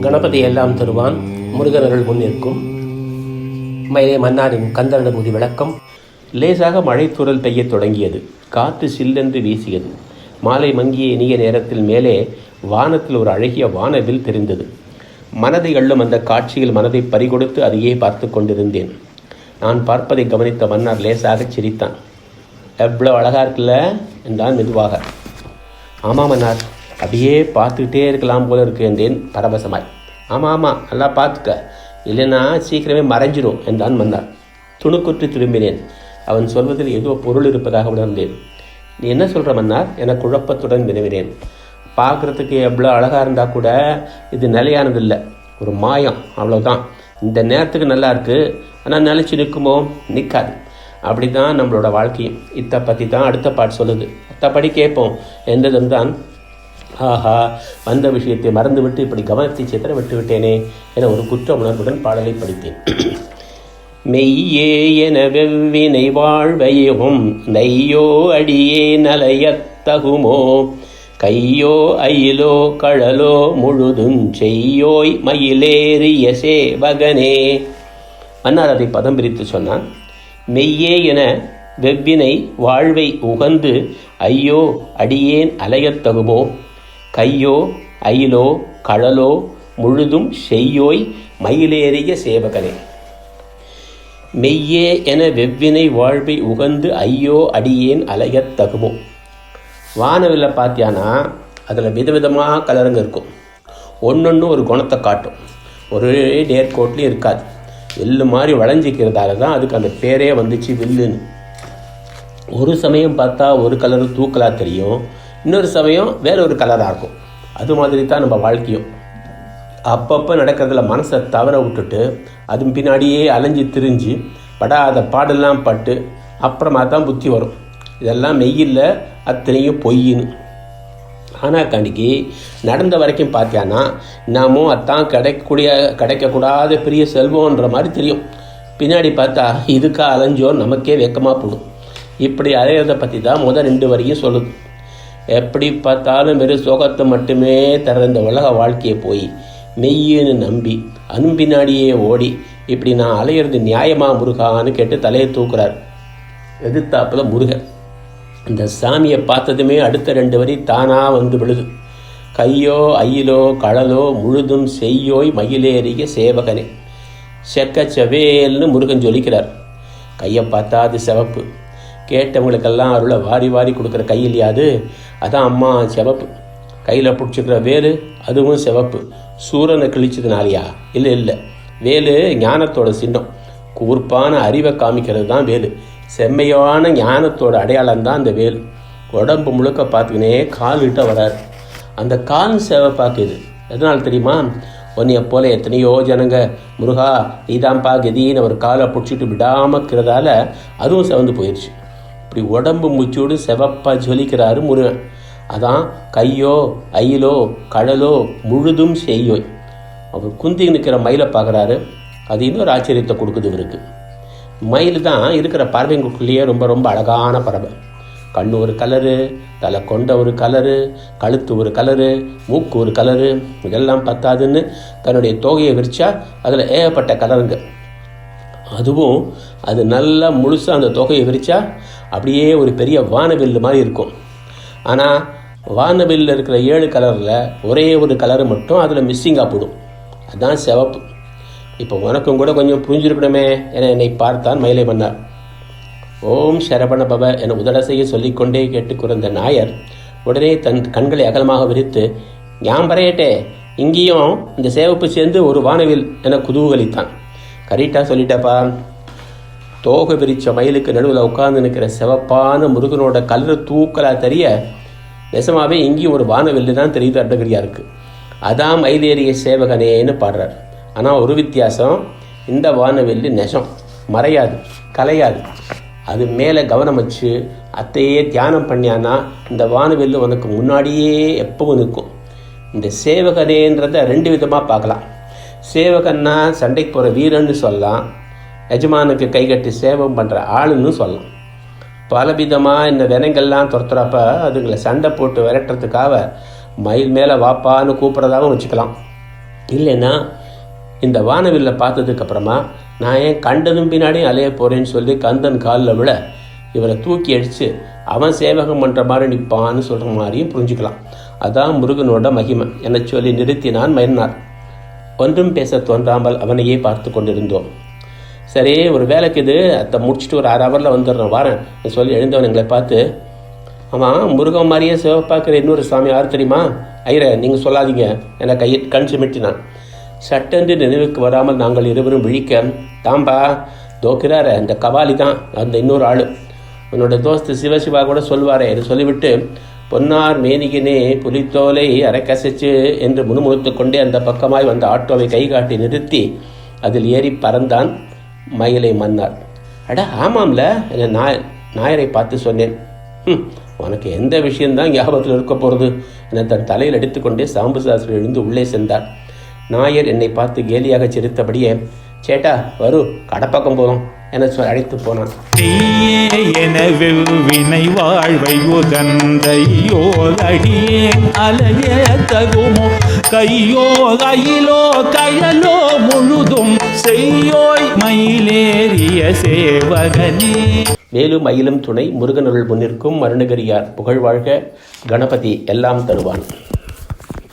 கணபதி எல்லாம் தருவான். முருகனர்கள் முன்னிற்கும் மயிலே மன்னாரின் கந்தரடபூதி விளக்கம். லேசாக மழைத்துறல் பெய்யத் தொடங்கியது. காற்று சில்லென்று வீசியது. மாலை மங்கிய இனிய நேரத்தில் மேலே வானத்தில் ஒரு அழகிய வானவில் தெரிந்தது. மனதை அள்ளும் அந்த காட்சியில் மனதை பறிகொடுத்து அதையே பார்த்து கொண்டிருந்தேன். நான் பார்ப்பதை கவனித்த மன்னார் லேசாகச் சிரித்தான். எவ்வளோ அழகாக இருக்குல்ல என்றான் மெதுவாக. ஆமாம் மன்னார். அப்படியே பார்த்துக்கிட்டே இருக்கலாம் போல இருக்கு என்றேன் பரவசமாய். ஆமாம் ஆமாம் நல்லா பார்த்துக்க. இல்லைன்னா சீக்கிரமே மறைஞ்சிரும் என்றான் மன்னார். துணுக்குற்று திரும்பினேன். அவன் சொல்வதில் ஏதோ பொருள் இருப்பதாக உணர்ந்தேன். நீ என்ன சொல்கிற மன்னார்? என குழப்பத்துடன் வினவினேன். பார்க்குறதுக்கு எவ்வளோ அழகாக இருந்தால் கூட இது நிலையானதில்லை. ஒரு மாயம் அவ்வளோதான் இந்த நேரத்துக்கு நல்லா இருக்குது ஆனால் நிலச்சி நிற்குமோ? நிற்காது. அப்படி தான் நம்மளோட வாழ்க்கையும் இத்தை பற்றி தான் அடுத்த பாட்டு சொல்லுது. மற்றபடி கேட்போம் என்றதும் தான் ஆஹா வந்த விஷயத்தை மறந்துவிட்டு இப்படி கவனத்தை சித்திர விட்டு விட்டேனே என ஒரு குற்ற உணர்வுடன் பாடலை படித்தேன். மெய்யே என வெவ்வினை வாழ்வையும் நெய்யோ அடியே நலையத்தகுமோ? கையோ அயிலோ கழலோ முழுதும் செய்யோய் மயிலேறிய சேவகனே? மன்னார் அதை பதம் பிரித்து சொன்னான். மெய்யே என வெவ்வினை வாழ்வை உகந்து ஐயோ அடியேன் அலையத்தகுமோ? கையோ அயிலோ கழலோ முழுதும் செய்யோய் மயிலேறிய சேவகனே. மெய்யே என வெவ்வினை வாழ்வை உகந்து ஐயோ அடியேன் அலையத் தகுமோ. வானவில்ல பார்த்தியானா அதில் விதவிதமாக கலருங்க இருக்கும். ஒன்று ஒரு குணத்தை காட்டும். ஒரே நேர்கோட்லேயும் இருக்காது. வில்லு மாதிரி வளைஞ்சிக்கிறதால தான் அதுக்கு அந்த பேரே வந்துச்சு வில்லுன்னு. ஒரு சமயம் பார்த்தா ஒரு கலர் தூக்கலாக தெரியும். இன்னொரு சமயம் வேற ஒரு கலராக இருக்கும். அது மாதிரி தான் நம்ம வாழ்க்கையும். அப்பப்போ நடக்கிறதுல மனசை தவற விட்டுட்டு அது பின்னாடியே அலைஞ்சு திரிஞ்சு படாத பாடெல்லாம் பட்டு அப்புறமா தான் புத்தி வரும். இதெல்லாம் மெய்யில் அத்தனையும் பொய்யின்னு. ஆனால் கண்டிக்கு நடந்த வரைக்கும் பார்த்தியானா நாமும் அத்தான் கிடைக்கக்கூடிய கிடைக்கக்கூடாத பெரிய செல்வம்ன்ற மாதிரி தெரியும். பின்னாடி பார்த்தா இதுக்கா அலைஞ்சோ நமக்கே வெக்கமாக போடும். இப்படி அலையிறத பற்றி தான் முதல் ரெண்டு வரையும் சொல்லுது. எப்படி பார்த்தாலும் வெறும் சோகத்தை மட்டுமே தர இந்த உலக வாழ்க்கையை போய் மெய்யுன்னு நம்பி அன்பினாடியே ஓடி இப்படி நான் அலையிறது நியாயமா முருகான்னு கேட்டு தலையை தூக்குறார். எதிர்த்தாப்பில் முருகன். இந்த சாமியை பார்த்ததுமே அடுத்த ரெண்டு வரி தானாக வந்து விழுது. கையோ ஐயிலோ கழலோ முழுதும் செய்யோய் மயிலேறிய சேவகனே. செக்க செவேல்னு முருகன் ஜொலிக்கிறார். கையை பார்த்தா அது சிவப்பு. கேட்டவங்களுக்கெல்லாம் அருளை வாரி வாரி கொடுக்குற கை அது அதான் அம்மா சிவப்பு. கையில் பிடிச்சிக்கிற வேலு அதுவும் சிவப்பு. சூரனை கிழிச்சதுனாலயா? இல்லை இல்லை. வேலு ஞானத்தோட சின்னம். கூர்ப்பான அறிவை காமிக்கிறது தான் வேலு. செம்மையான ஞானத்தோட அடையாளம் தான் அந்த வேல். உடம்பு முழுக்க பார்த்துக்கினே கால் கிட்ட வராரு. அந்த கால் சிவப்பாக்குது எதனால் தெரியுமா? உன்னைய போல எத்தனையோ ஜனங்க முருகா நீதான்ப்பா கதின்னு ஒரு காலை பிடிச்சிட்டு விடாமக்கிறதால அதுவும் சிவந்து போயிடுச்சு இப்படி உடம்பு முச்சோடு செவப்பாக ஜொலிக்கிறாரு முருகன். அதான் கையோ அயிலோ கடலோ முழுதும் செய்யோய். அவர் குந்தி நிற்கிற மயிலை பார்க்குறாரு. அது இன்னொரு ஆச்சரியத்தை கொடுக்குது இவருக்கு. மயில் தான் இருக்கிற பறவைங்களுக்குள்ளேயே ரொம்ப ரொம்ப அழகான பறவை. கண்ணு ஒரு கலரு தலை கொண்ட ஒரு கலரு கழுத்து ஒரு கலரு மூக்கு ஒரு கலரு இதெல்லாம் பத்தாதுன்னு தன்னுடைய தோகையை விரிச்சா அதில் ஏகப்பட்ட கலருங்க. அதுவும் அது நல்லா முழுசாக அந்த தொகையை விரித்தா அப்படியே ஒரு பெரிய வானவில்லு மாதிரி இருக்கும். ஆனால் வானவில்லில் இருக்கிற ஏழு கலரில் ஒரே ஒரு கலரு மட்டும் அதில் மிஸ்ஸிங்காக போடும். அதுதான் சிவப்பு. இப்போ உனக்கும் கூட கொஞ்சம் புரிஞ்சிருக்கணுமே என என்னை பார்த்தான் மயிலை மன்னார் ஓம் சரவண பவ என உதடசையை சொல்லிக்கொண்டே கேட்டுக்குறந்த நாயர் உடனே தன் கண்களை அகலமாக விரித்து ஞாபரையட்டே இங்கேயும் இந்த சேவப்பு சேர்ந்து ஒரு வானவில் என குதூகலித்தான். கரெக்டாக சொல்லிட்டப்பா. தோகை விரிச்ச மயிலுக்கு நடுவில் உட்கார்ந்து நிற்கிற சிவப்பான முருகனோட கலர் தூக்கலா தெரிய நெசமாவே இங்கேயும் ஒரு வானவெல்லு தான் தெரியுது அட்டகிரியா இருக்குது அதான் மயிலேறிய சேவகனேன்னு பாடுறார். ஆனால் ஒரு வித்தியாசம் இந்த வானவில்லு நெசம். மறையாது கலையாது. அது மேலே கவனம் வச்சு அத்தையே தியானம் பண்ணியானா இந்த வானவெல்லு உனக்கு முன்னாடியே எப்பவும் நிற்கும். இந்த சேவகனேன்றதை ரெண்டு விதமாக பார்க்கலாம். சேவகன்னா சண்டைக்கு போகிற வீரன்னு சொல்லலாம். எஜமானுக்கு கைகட்டி சேவம் பண்ணுற ஆளுன்னு சொல்லலாம். பலவிதமாக இந்த வினைகள்லாம் துரத்துறப்ப அதுங்களை சண்டை போட்டு விரட்டுறதுக்காக மயில் மேலே வாப்பான்னு கூப்பிட்றதாகவும் வச்சுக்கலாம். இல்லைன்னா இந்த வானவில்லை பார்த்ததுக்கப்புறமா நான் ஏன் கண்டதும் பின்னாடியும் அலைய போகிறேன்னு சொல்லி கந்தன் காலில் விழ இவரை தூக்கி அடித்து அவன் சேவகம் பண்ணுற மாதிரி நிற்பான்னு சொல்கிற மாதிரியும் புரிஞ்சுக்கலாம். அதான் முருகனோட மகிமை. என சொல்லி நிறுத்தினான் மயன்னார் ஒன்றும் பேச தோன்றாமல் அவனையே பார்த்து கொண்டிருந்தோம். சரி ஒரு வேலைக்கு இது அதை முடிச்சுட்டு ஒரு அரை ஹவரில் வந்துடுறேன் வரேன். சொல்லி எழுந்தவன் எங்களை பார்த்து ஆமாம் முருகன் மாதிரியே சிவப்பாக்கிற இன்னொரு சாமி யார் தெரியுமா? ஐயரே நீங்கள் சொல்லாதீங்க. என கையை கண் சிமிட்டினான். சட்டென்று நினைவுக்கு வராமல் நாங்கள் இருவரும் விழிக்க தாம்பா தோக்கிறார இந்த கபாலி தான் அந்த இன்னொரு ஆள். உன்னோட தோஸ்து சிவசிவா கூட சொல்வாரே என்று சொல்லிவிட்டு பொன்னார் மேனிகினே புலித்தோலை அரைக்கசைச்சு என்று முணுமுணுத்து கொண்டே அந்த பக்கமாய் வந்த ஆட்டோவை கை காட்டி நிறுத்தி அதில் ஏறி பறந்தான் மயிலை மன்னார். அட ஆமாம்ல என நாய் நாயரை பார்த்து சொன்னேன். ம் உனக்கு எந்த விஷயம்தான் ஞாபகத்தில் இருக்க போகிறது என தன் தலையில் அடித்துக்கொண்டே சாம்பு சாஸ்திரி எழுந்து உள்ளே சென்றார். நாயர் என்னை பார்த்து கேலியாக சிரித்தபடியே சேட்டா வரு கடப்பக்கம் போகிறோம் என சொ- அழைத்து போனான். நீயே எனவில் வினை வாழ்வை உகந்தையோ அடியே அலைய தகுமோ? கையோ கையிலோ கயலோ முழுதும் செய்யோய் மயிலேறிய சேவகனே. வேலும் மயிலும் துணை முருகனருள் முன்னிற்கும் மருணகிரியார் புகழ் வாழ்க கணபதி எல்லாம் தருவான்.